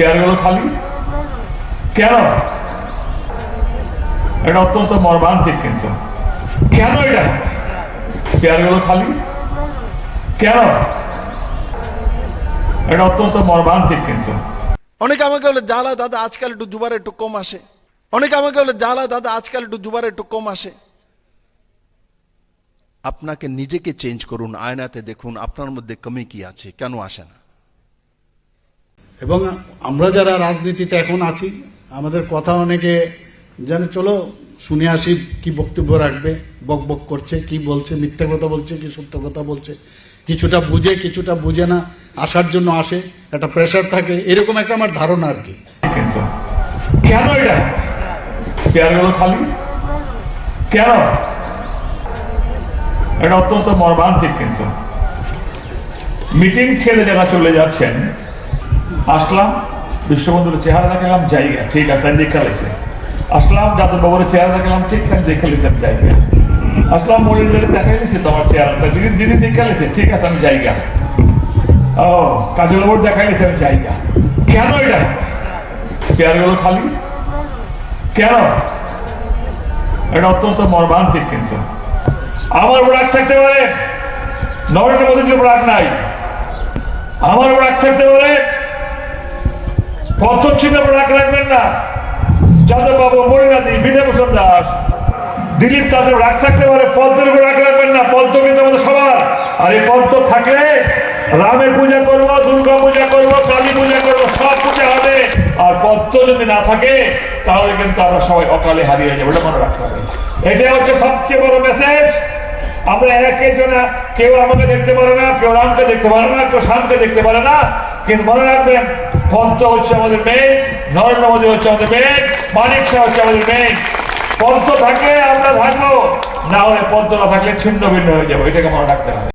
চেয়ারগুলো খালি? কেন? এটা অত্যন্ত মর্মান্তিক কিন্তু। কেন এটা? চেয়ারগুলো খালি? কেন? এটা অত্যন্ত মর্মান্তিক কিন্তু। অনেকে আমাকে বলে, জ্বালা দাদা, আজকাল একটু জুবার একটু কম আসে। অনেকে আমাকে বলে, জ্বালা দাদা, আজকাল একটু জুবার একটু কম আসে। আপনাকে নিজেকে চেঞ্জ করুন, আয়নাতে দেখুন, আপনার মধ্যে কমে কি আছে, কেন আসে না? এবং আমরা যারা রাজনীতিতে এখন আছি, আমাদের কথা অনেকে জানে চলো শুনে আসি কি বক্তব্য রাখবে, বক বক করছে, কি বলছে, মিথ্যা কথা বলছে, কি সত্য কথা বলছে। কিছুটা বুঝে কিছুটা বুঝে না, আসার জন্য আসে, একটা প্রেশার থাকে, এরকম একটা আমার ধারণা আর কি। কেন এটা? খালি? কেন? এটা অত্যন্ত মর্মান্তিক কিন্তু। মিটিং ছেড়ে যারা চলে যাচ্ছেন আসলাম, বিশ্ববন্ধুর চেহারা দেখালাম, জায়গা, ঠিক আছে, আমি দেখে লেছে আসলাম যাদব বাবুর চেহারা দেখালাম, ঠিক আছে, দেখে লেছেন জায়গা। আসলাম মরিন্দারে দেখাই লেছে তোমার চেহারাটা, দিদি দিদি দেখে লেছে ঠিক আছে, আমি জায়গা। ও, কাজল বাবুর দেখাই লেছে আমি জায়গা। কেন এটা? চেয়ারগুলো খালি? কেন? এটা অত্যন্ত মর্মান্তিক কিন্তু। আমার রাগ থাকতে পারে? নরেন্দ্র উপর রাগ নাই। আমার রাগ থাকতে পারে? পথচ্ছিন্ন উপর রাগ রাখবেন না। যাদব বাবু মরিনাদি দাস, দিলীপ তাদের থাকতে পারে পদ্মের উপর রাখবেন না, পদ্ম কিন্তু সবার। আর এই পদ্ম থাকলে রামের পূজা করব, দুর্গা পূজা করব, কালী পূজা করব, সব পূজা হবে। আর পদ্ম যদি না থাকে, তাহলে কিন্তু আমরা সবাই অকালে হারিয়ে যাব, এটা মনে রাখতে হবে। এটাই হচ্ছে সবচেয়ে বড় মেসেজ আমরা একে জনা কেউ আমাকে দেখতে পারে না, কেউ রামকে দেখতে পারে না, কেউ শামকে দেখতে পারে না। কিন্তু মনে রাখবেন, পঞ্চ হচ্ছে আমাদের মেয়ে নরেন্দ্র মোদী হচ্ছে আমাদের মেয়ে মানিক শাহ হচ্ছে আমাদের মেয়ে পদ্ম থাকলে আমরা থাকব, না হলে পদ্ম না থাকলে ছিন্ন ভিন্ন হয়ে যাব, এটাকে মনে রাখতে হবে।